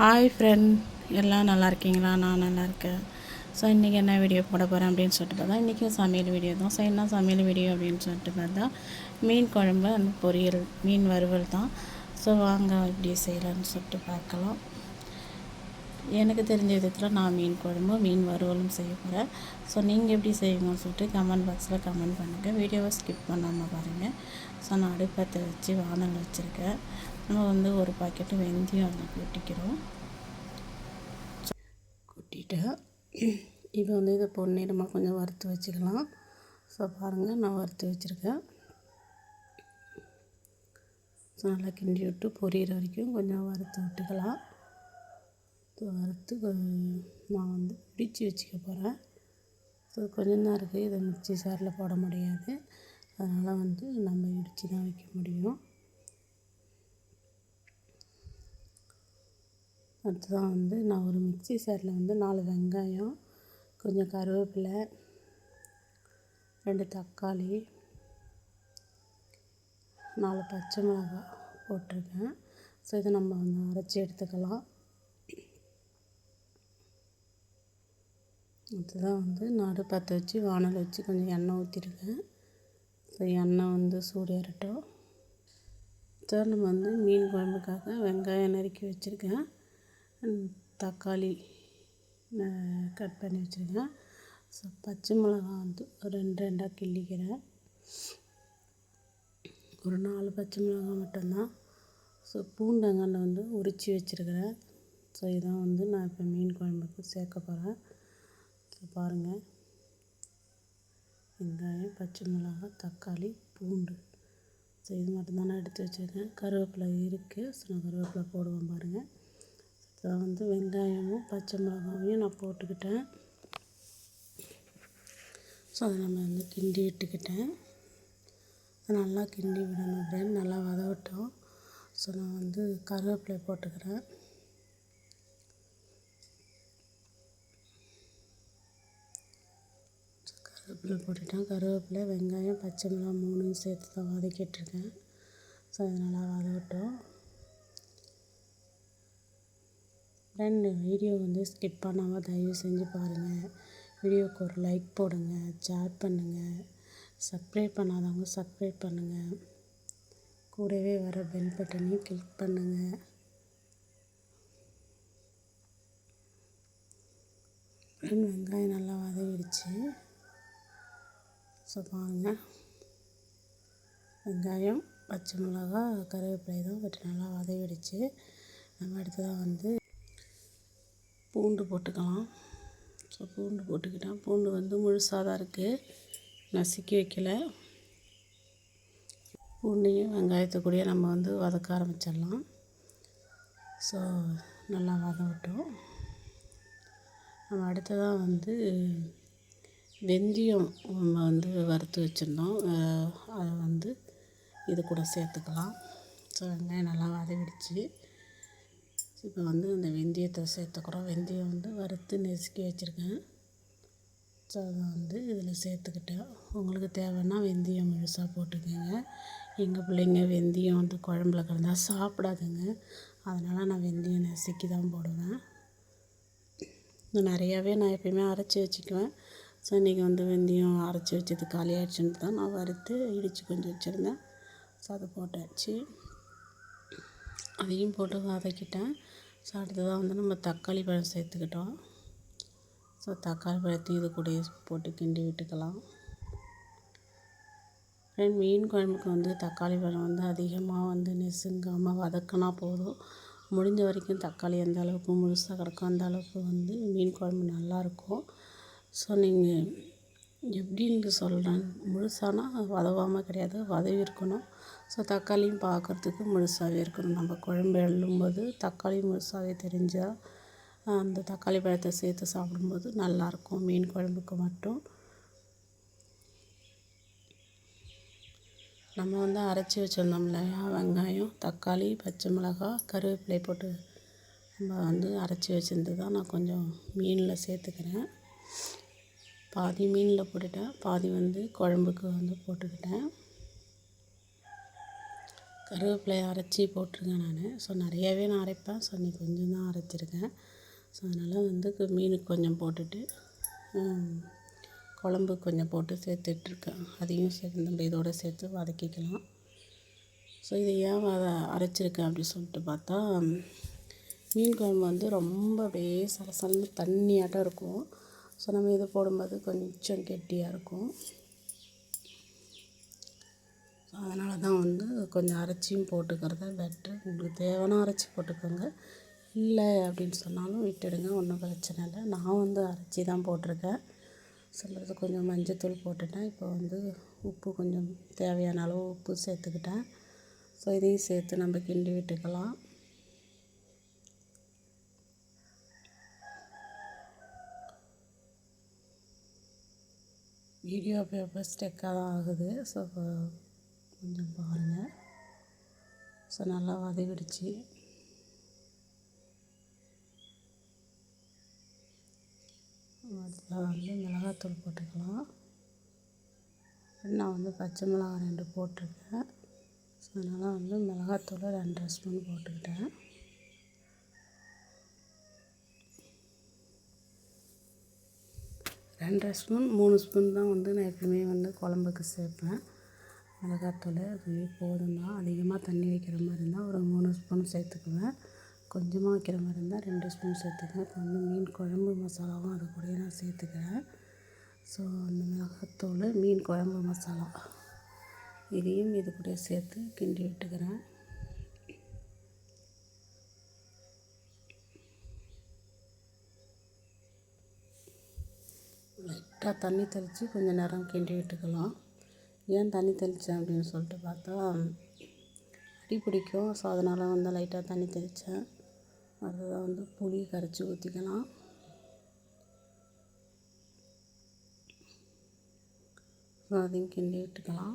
Hi friend எல்லாம் நல்லா இருக்கீங்களா? நான் நல்லா இருக்கேன். ஸோ இன்றைக்கி என்ன வீடியோ போட போகிறேன் அப்படின்னு சொல்லிட்டு பார்த்தா இன்றைக்கும் சமையல் வீடியோ தான். ஸோ என்ன சமையல் வீடியோ அப்படின்னு சொல்லிட்டு பார்த்தா மீன் குழம்பு அந்த பொரியல் மீன் வறுவல் தான். ஸோ வாங்க இப்படி செய்யலான்னு சொல்லிட்டு பார்க்கலாம். எனக்கு தெரிஞ்ச விதத்தில் நான் மீன் குழம்பு மீன் வறுவலும் செய்ய போகிறேன் ஸோ நீங்கள் எப்படி செய்வீங்கன்னு சொல்லிட்டு கமெண்ட் பாக்ஸில் கமெண்ட் பண்ணுங்கள் வீடியோவை ஸ்கிப் பண்ணாமல் பாருங்கள் ஸோ நான் அடுப்பத்தை வச்சு வானல் வச்சுருக்கேன். நம்ம வந்து ஒரு பாக்கெட்டு வெந்தயம் அதில் கொட்டிக்கிறோம். கொட்டிட்டு இப்போ வந்து இதை பொன்னிறமாக கொஞ்சம் வறுத்து வச்சுக்கலாம். ஸோ பாருங்கள் நான் வறுத்து வச்சுருக்கேன். ஸோ நல்லா கிண்டி விட்டு பொரியிற வரைக்கும் கொஞ்சம் வறுத்து விட்டுக்கலாம். வறுத்து நான் வந்து பிடிச்சி வச்சுக்க போகிறேன் ஸோ கொஞ்சம் தான் இருக்குது இதை மிக்சி சாரில் போட முடியாது. அதனால் வந்து நம்ம இடித்து தான் வைக்க முடியும். அடுத்ததான் வந்து நான் ஒரு மிக்சி சாரில் வந்து நாலு வெங்காயம் கொஞ்சம் கருவேப்பிலை ரெண்டு தக்காளி நாலு பச்சை மிளகாய் போட்டிருக்கேன். ஸோ இதை நம்ம வந்து அரைச்சி எடுத்துக்கலாம். அதுதான் வந்து நடு பற்ற வச்சு வானல் வச்சு கொஞ்சம் எண்ணெய் ஊற்றிருக்கேன் ஸோ எண்ணெய் வந்து சூடேறட்டும் சார் நம்ம வந்து மீன் குழம்புக்காக வெங்காயம் நறுக்கி வச்சுருக்கேன். தக்காளி கட் பண்ணி வச்சுருக்கேன். ஸோ பச்சை மிளகா வந்து ரெண்டு ரெண்டாக கிள்ளிக்கிறேன். ஒரு நாலு பச்சை மிளகா மட்டும்தான். ஸோ பூண்டங்கன்னு வந்து உரித்து வச்சுருக்கிறேன். ஸோ இதான் வந்து நான் இப்போ மீன் குழம்புக்கு சேர்க்க போகிறேன். ஸோ பாருங்கள் வெங்காயம் பச்சை மிளகா தக்காளி பூண்டு. ஸோ இது மட்டும்தான் நான் எடுத்து வச்சுருக்கேன். கருவேப்பிலை இருக்குது ஸோ நான் கருவேப்பிலை போடுவேன் பாருங்கள் ஸோ வந்து வெங்காயமும் பச்சை மிளகாவையும் நான் போட்டுக்கிட்டேன். ஸோ அதை நம்ம வந்து கிண்டி விட்டுக்கிட்டேன் நல்லா கிண்டி விடணும் ஃப்ரெண்ட் நல்லா வதவிட்டோம். ஸோ நான் வந்து கருவேப்பிலை போட்டுக்கிறேன். கருவேப்பிலை போட்டுட்டேன். கருவேப்பிலை வெங்காயம் பச்சை மிளகா மூணையும் சேர்த்து தான் வதக்கிட்டுருக்கேன் ஸோ அது நல்லா வதவிட்டோம். ரெண்டு வீடியோ வந்து ஸ்கிப் பண்ணாமல் தயவு செஞ்சு பாருங்கள் வீடியோவுக்கு ஒரு லைக் போடுங்கள் ஷேர் பண்ணுங்கள் சப்ஸ்கிரைப் பண்ணாதவங்க சப்ஸ்கிரைப் பண்ணுங்கள் கூடவே வர பெல் பட்டனையும் கிளிக் பண்ணுங்கள் வெங்காயம் நல்லா வதங்கிடுச்சு. ஸோ பாருங்கள் வெங்காயம் பச்சை மிளகா கருவேப்பிலை தான் பட் நல்லா வதங்கிடுச்சு. நம்ம அடுத்ததாக வந்து பூண்டு போட்டுக்கலாம். ஸோ பூண்டு போட்டுக்கிட்டேன் பூண்டு வந்து முழுசாக தான் இருக்குது நசுக்கி வைக்கல. பூண்டையும் வெங்காயத்தை கூடயே நம்ம வந்து வதக்க ஆரம்பிச்சிடலாம். ஸோ நல்லா வதவிட்டோம் நம்ம அடுத்ததாக வந்து வெந்தயம் நம்ம வந்து வறுத்து வச்சுருந்தோம். அதை வந்து இது கூட சேர்த்துக்கலாம். ஸோ வெங்காயம் நல்லா வதவிடுச்சு இப்போ வந்து அந்த வெந்தயத்தை சேர்த்துக்கிறோம் வெந்தயம் வந்து வறுத்து நெசுக்கி வச்சுருக்கேன். ஸோ அதை வந்து இதில் சேர்த்துக்கிட்டேன். உங்களுக்கு தேவைன்னா வெந்தயம் முழுசாக போட்டுக்கோங்க. எங்கள் பிள்ளைங்க வெந்தயம் வந்து குழம்புல கலந்தால் சாப்பிடாதுங்க. அதனால் நான் வெந்தயம் நெசுக்கி தான் போடுவேன். நிறையாவே நான் எப்பயுமே அரைச்சி வச்சுக்குவேன். ஸோ இன்றைக்கி வந்து வெந்தயம் அரைச்சி வச்சது காலியாகிடுச்சுன்னு தான் நான் வறுத்து இடித்து கொஞ்சம் வச்சுருந்தேன். ஸோ அதை போட்டாச்சு. அதையும் போட்டு வதக்கிட்டேன். ஸோ அடுத்ததாக வந்து நம்ம தக்காளி பழம் சேர்த்துக்கிட்டோம். ஸோ தக்காளி பழத்தையும் இது கூட போட்டு கிண்டி விட்டுக்கலாம். ஃப்ரெண்ட் மீன் குழம்புக்கு வந்து தக்காளி பழம் வந்து அதிகமாக வந்து நெசுங்காமல் வதக்கினா போதும். முடிஞ்ச வரைக்கும் தக்காளி எந்த அளவுக்கு முழுசாக கிடக்கும் அந்த அளவுக்கு வந்து மீன் குழம்பு நல்லாயிருக்கும் ஸோ நீங்கள் எப்படின்னு சொல்கிறேன் முழுசானா வதவாமல் கிடையாது. வதவி இருக்கணும். ஸோ தக்காளியும் பார்க்குறதுக்கு முழுசாகவே இருக்கணும். நம்ம குழம்பு எழும்போது தக்காளி முழுசாகவே தெரிஞ்சால் அந்த தக்காளி பழத்தை சேர்த்து சாப்பிடும்போது நல்லாயிருக்கும் மீன் குழம்புக்கு மட்டும். நம்ம வந்து அரைச்சி வச்சுருந்தோம் இல்லையா வெங்காயம் தக்காளி பச்சை மிளகாய் கருவேப்பிலை போட்டு நம்ம வந்து அரைச்சி வச்சுருந்து தான் நான் கொஞ்சம் மீனில் சேர்த்துக்கிறேன். பாதி மீனில் போட்டுட்டேன் பாதி வந்து குழம்புக்கு வந்து போட்டுக்கிட்டேன். கருவேப்பிலையை அரைச்சி போட்டிருக்கேன் நான். ஸோ நிறையாவே நான் அரைப்பேன். ஸோ இன்றைக்கி கொஞ்சம் தான் அரைச்சிருக்கேன். ஸோ அதனால் வந்து மீனுக்கு கொஞ்சம் போட்டுட்டு குழம்பு கொஞ்சம் போட்டு சேர்த்துட்ருக்கேன். அதையும் சேர்த்து நம்ம இதோட சேர்த்து வதக்கிக்கலாம். ஸோ இதை ஏன் அதை அரைச்சிருக்கேன் அப்படின்னு சொல்லிட்டு பார்த்தா மீன் குழம்பு வந்து ரொம்ப அப்படியே சலசலன்னு தண்ணியாட்டம் இருக்கும். ஸோ நம்ம இது போடும்போது கொஞ்சம் கெட்டியாக இருக்கும். ஸோ அதனால தான் வந்து கொஞ்சம் அரைச்சியும் போட்டுக்கிறது பெட்ரு உங்களுக்கு தேவைன்னா அரைச்சி போட்டுக்கோங்க. இல்லை அப்படின்னு சொன்னாலும் விட்டுடுங்க ஒன்றும் பிரச்சனை இல்லை. நான் வந்து அரைச்சி தான் போட்டிருக்கேன். சொல்கிறது கொஞ்சம் மஞ்சத்தூள் போட்டுட்டேன். இப்போ வந்து உப்பு கொஞ்சம் தேவையான அளவு உப்பு சேர்த்துக்கிட்டேன். ஸோ இதையும் சேர்த்து நம்ம கிண்டி விட்டுக்கலாம். வீடியோ பேப்பர் ஸ்டெக்காக தான் ஆகுது. ஸோ கொஞ்சம் பாருங்கள் ஸோ நல்லா வதவிடுச்சு அதில் வந்து மிளகாத்தூள் போட்டுக்கலாம். நான் வந்து பச்சை மிளகாய் ரெண்டு போட்டிருக்கேன். ஸோ அதனால் வந்து மிளகாத்தூள் ரெண்டரை ஸ்பூன் போட்டுக்கிட்டேன். ரெண்டரை ஸ்பூன் மூணு ஸ்பூன் தான் வந்து நான் எப்பவுமே வந்து குழம்புக்கு சேர்ப்பேன். மிளகாத்தூள் அதுவே போதும் தான் அதிகமாக தண்ணி வைக்கிற மாதிரி இருந்தால் ஒரு மூணு ஸ்பூன் சேர்த்துக்குவேன். கொஞ்சமாக வைக்கிற மாதிரி இருந்தால் ரெண்டு ஸ்பூன் சேர்த்துக்குவேன். இப்போ வந்து மீன் குழம்பு மசாலாவும் அது கூட நான் சேர்த்துக்கிறேன். ஸோ அந்த மிளகாத்தூள் மீன் குழம்பு மசாலா இதையும் இது கூட சேர்த்து கிண்டி விட்டுக்கிறேன். லைட்டாக தண்ணி தெளித்து கொஞ்சம் நேரம் கிண்டி விட்டுக்கலாம். ஏன் தண்ணி தெளித்தேன் அப்படின்னு சொல்லிட்டு பார்த்தா அடி பிடிக்கும். ஸோ அதனால் வந்து லைட்டாக தண்ணி தெளித்தேன் அதுதான் வந்து புளி கரைச்சி ஊற்றிக்கலாம் ஸோ அதையும் கிண்டி விட்டுக்கலாம்.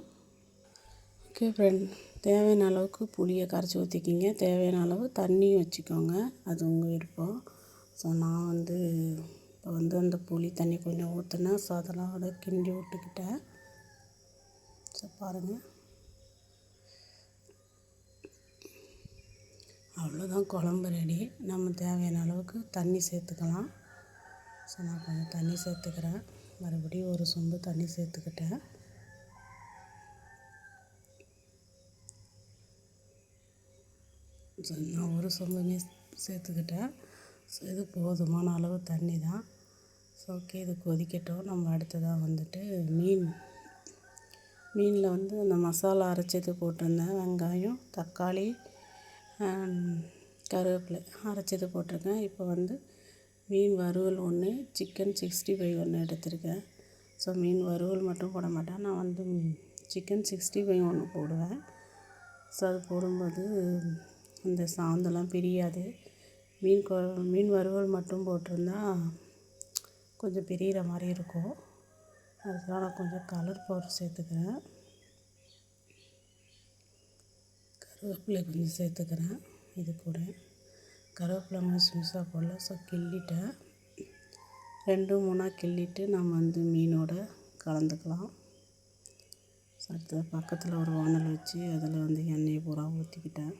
ஓகே ஃப்ரெண்ட் தேவையான அளவுக்கு புளியை கரைச்சி ஊற்றிக்கிங்க தேவையான அளவு தண்ணியும் வச்சுக்கோங்க. அது உங்கள் விருப்பம். ஸோ நான் வந்து இப்போ வந்து அந்த புளி தண்ணி கொஞ்சம் ஊற்றினேன் ஸோ அதெல்லாம் அதை கிண்டி விட்டுக்கிட்டேன். ஸோ பாருங்கள் அவ்வளோதான் குழம்பு ரெடி நம்ம தேவையான அளவுக்கு தண்ணி சேர்த்துக்கலாம். ஸோ நான் கொஞ்சம் தண்ணி சேர்த்துக்கிறேன். மறுபடியும் ஒரு சொம்பு தண்ணி சேர்த்துக்கிட்டேன். ஸோ நான் ஒரு சொம்புமே சேர்த்துக்கிட்டேன். ஸோ இது போதுமான அளவு தண்ணி தான் ஸோ ஓகே இது கொதிக்கட்டும் நம்ம அடுத்ததாக வந்துட்டு மீன். மீனில் வந்து அந்த மசாலா அரைச்சது போட்டிருந்தேன். வெங்காயம் தக்காளி கருவேப்பிலை அரைச்சது போட்டிருக்கேன். இப்போ வந்து மீன் வறுவல் ஒன்று சிக்கன் சிக்ஸ்டி ஃபைவ் ஒன்று எடுத்திருக்கேன். ஸோ மீன் வறுவல் மட்டும் போட மாட்டேன். நான் வந்து சிக்கன் சிக்ஸ்டி ஃபைவ் ஒன்று போடுவேன். ஸோ அது போடும்போது அந்த சாந்தெல்லாம் பிரியாது. மீன் கொ மீன் வறுவல் மட்டும் போட்டிருந்தா கொஞ்சம் பிரிகிற மாதிரி இருக்கும். அதுக்காக நான் கொஞ்சம் கலர் பவுடர் சேர்த்துக்கிறேன். கருவேப்பிலை கொஞ்சம் சேர்த்துக்கிறேன். இது கூட. கருவேப்பிலை முழுசு முழுசாக போடல ஸோ கிள்ளிட்டேன். ரெண்டு மூணாக கிள்ளிட்டு நம்ம வந்து மீனோட கலந்துக்கலாம். அடுத்தது பக்கத்தில் ஒரு வானல் வச்சு அதில் வந்து எண்ணெயை பூரா ஊற்றிக்கிட்டேன்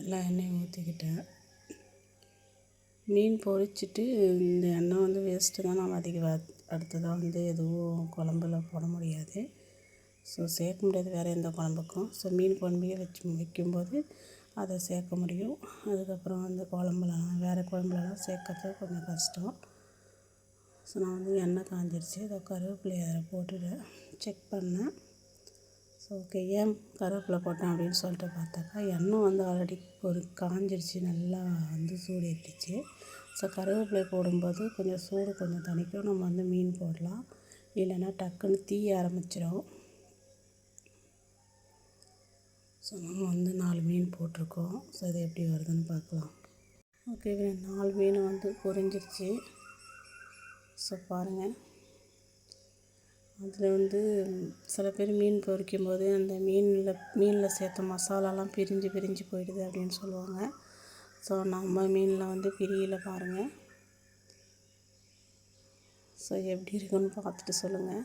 எல்லா எண்ணெயும் ஊற்றிக்கிட்டேன். மீன் பொரிச்சிட்டு இந்த எண்ணெய் வந்து வேஸ்ட்டு தான் நம்ம அதிக அடுத்ததாக வந்து எதுவும் குழம்புல போட முடியாது. ஸோ சேர்க்க முடியாது வேறு எந்த குழம்புக்கும். ஸோ மீன் குழம்பையே வச்சு வைக்கும்போது அதை சேர்க்க முடியும். அதுக்கப்புறம் வந்து குழம்புலலாம் வேறு குழம்புலலாம் சேர்க்கறது கொஞ்சம் கஷ்டம். ஸோ நான் வந்து எண்ணெய் காஞ்சிருச்சு. அதை கருவேப்பிலையை அதில் போட்டுட்டு செக் பண்ணேன். ஸோ ஓகே ஏன் கருவேப்பிலை போட்டேன் அப்படின்னு சொல்லிட்டு பார்த்தாக்கா எண்ணெய் வந்து ஆல்ரெடி ஒரு காஞ்சிடுச்சு நல்லா வந்து சூடு ஏற்றிச்சு ஸோ கருவேப்பிலை போடும்போது கொஞ்சம் சூடு கொஞ்சம் தணிக்கும். நம்ம வந்து மீன் போடலாம். இல்லைன்னா டக்குன்னு தீய ஆரம்பிச்சிடும். ஸோ நம்ம வந்து நாலு மீன் போட்டிருக்கோம். ஸோ இது எப்படி வருதுன்னு பார்க்கலாம். ஓகே நாலு மீன் வந்து பொரிஞ்சிருச்சு. ஸோ பாருங்கள் அதில் வந்து சில பேர் மீன் பொரிக்கும் போது அந்த மீனில் மீனில் சேர்த்த மசாலாலாம் பிரிஞ்சு பிரிஞ்சு போயிடுது அப்படின்னு சொல்லுவாங்க. ஸோ நம்ம மீனில் வந்து பிரியல பாருங்கள் ஸோ எப்படி இருக்குன்னு பார்த்துட்டு சொல்லுங்கள்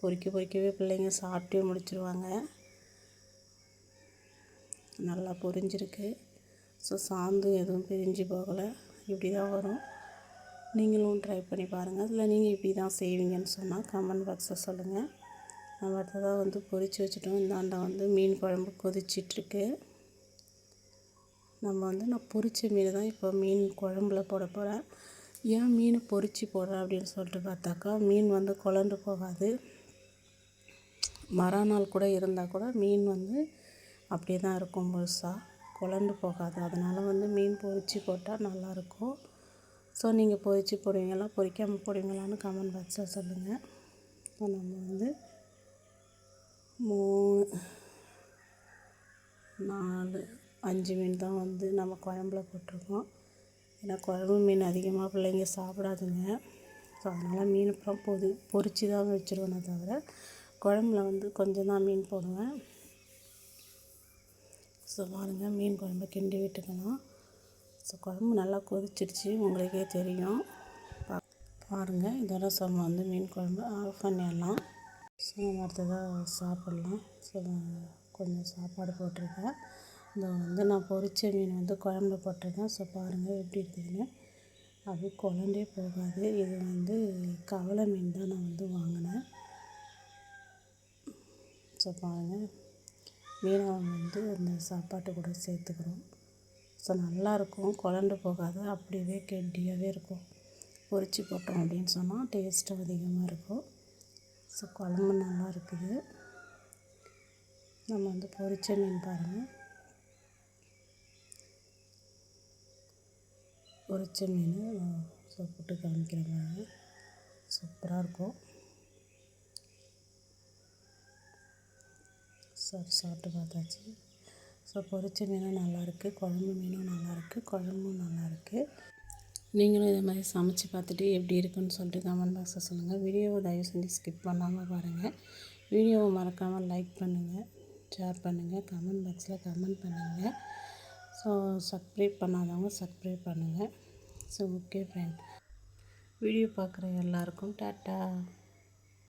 பொறிக்க பொறிக்கவே பிள்ளைங்க சாப்பிட்டே முடிச்சிருவாங்க. நல்லா பொரிஞ்சிருக்கு. ஸோ சாந்து எதுவும் பிரிஞ்சு போகலை. இப்படி தான் வரும். நீங்களும் ட்ரை பண்ணி பாருங்கள் இல்லை நீங்கள் இப்படி தான் செய்வீங்கன்னு சொன்னால் கமெண்ட் பாக்ஸில் சொல்லுங்கள் நம்ம அடுத்ததாக வந்து பொறிச்சு வச்சுட்டோம். இந்தாண்டா வந்து மீன் குழம்பு கொதிச்சிட்ருக்கு. நம்ம வந்து நான் பொறிச்ச மீன் தான் இப்போ மீன் குழம்புல போட போகிறேன் ஏன் மீன் பொறிச்சு போடுறேன் அப்படின்னு சொல்லிட்டு பார்த்தாக்கா மீன் வந்து குழண்டு போகாது. மறுநாள் கூட இருந்தால் கூட மீன் வந்து அப்படியே தான் இருக்கும் முழுசாக குழண்டு போகாது. அதனால் வந்து மீன் பொறிச்சு போட்டால் நல்லாயிருக்கும் ஸோ நீங்கள் பொறிச்சு போடுவீங்களா? பொறிக்காமல் போடுவீங்களான்னு கமெண்ட் பாக்ஸில் சொல்லுங்கள் இப்போ நம்ம வந்து மூணு நாலு அஞ்சு மீன் தான் வந்து நம்ம குழம்புல போட்டிருக்கோம். ஏன்னா குழம்பு மீன் அதிகமாக பிள்ளைங்க சாப்பிடாதுங்க. ஸோ அதனால் மீன் அப்புறம் பொது பொறிச்சு தான் வச்சுருவேனே தவிர குழம்புல வந்து கொஞ்சம் தான் மீன் போடுவேன். ஸோ பாருங்கள் மீன் குழம்பு கிண்டி விட்டுக்கலாம். ஸோ குழம்பு நல்லா கொதிச்சிடுச்சு. உங்களுக்கே தெரியும். பா பாருங்கள் இதோட நம்ம வந்து மீன் குழம்பு. ஆஃப் பண்ணிடலாம். ஸோ நம்ம அடுத்ததாக சாப்பிட்லாம். ஸோ கொஞ்சம் சாப்பாடு போட்டிருக்கேன். இந்த வந்து நான் பொரிச்ச மீன் வந்து குழம்புல போட்டிருக்கேன். ஸோ பாருங்கள் எப்படி இருக்குதுன்னு. அப்படியே குழண்டே போகாது. இது வந்து கவலை மீன் தான் நான் வந்து வாங்கினேன். ஸோ பாருங்கள் மீனை வந்து அந்த சாப்பாட்டு கூட சேர்த்துக்கிறோம். ஸோ நல்லாயிருக்கும் குழண்டு போகாது. அப்படியே கெட்டியாகவே இருக்கும். பொரிச்சு போட்டோம் அப்படின்னு சொன்னால் டேஸ்ட்டும் அதிகமாக இருக்கும். ஸோ குழம்பு நல்லா இருக்குது நம்ம வந்து பொரிச்ச மீன் பாருங்கள் பொரிச்ச மீன் ஸோ காமிக்கிற காமிக்கிறேன் சூப்பராக இருக்கும் சாப்பிட்டு பார்த்தாச்சு. ஸோ பொரிச்ச மீனும் நல்லாயிருக்கு குழம்பு மீனும் நல்லாயிருக்கு குழம்பும் நல்லாயிருக்கு. நீங்களும் இதே மாதிரி சமைச்சு பார்த்துட்டு எப்படி இருக்குன்னு சொல்லிட்டு கமெண்ட் பாக்ஸில் சொல்லுங்கள் வீடியோவை தயவு செஞ்சு ஸ்கிப் பண்ணாமல் பாருங்கள் வீடியோவை மறக்காமல் லைக் பண்ணுங்கள் ஷேர் பண்ணுங்கள் கமெண்ட் பாக்ஸில் கமெண்ட் பண்ணுங்கள் ஸோ சப்ஸ்கிரைப் பண்ணாதவங்க சப்ஸ்கிரைப் பண்ணுங்கள் ஸோ ஓகே ஃப்ரெண்ட் வீடியோ பார்க்குற எல்லாருக்கும் டாட்டா.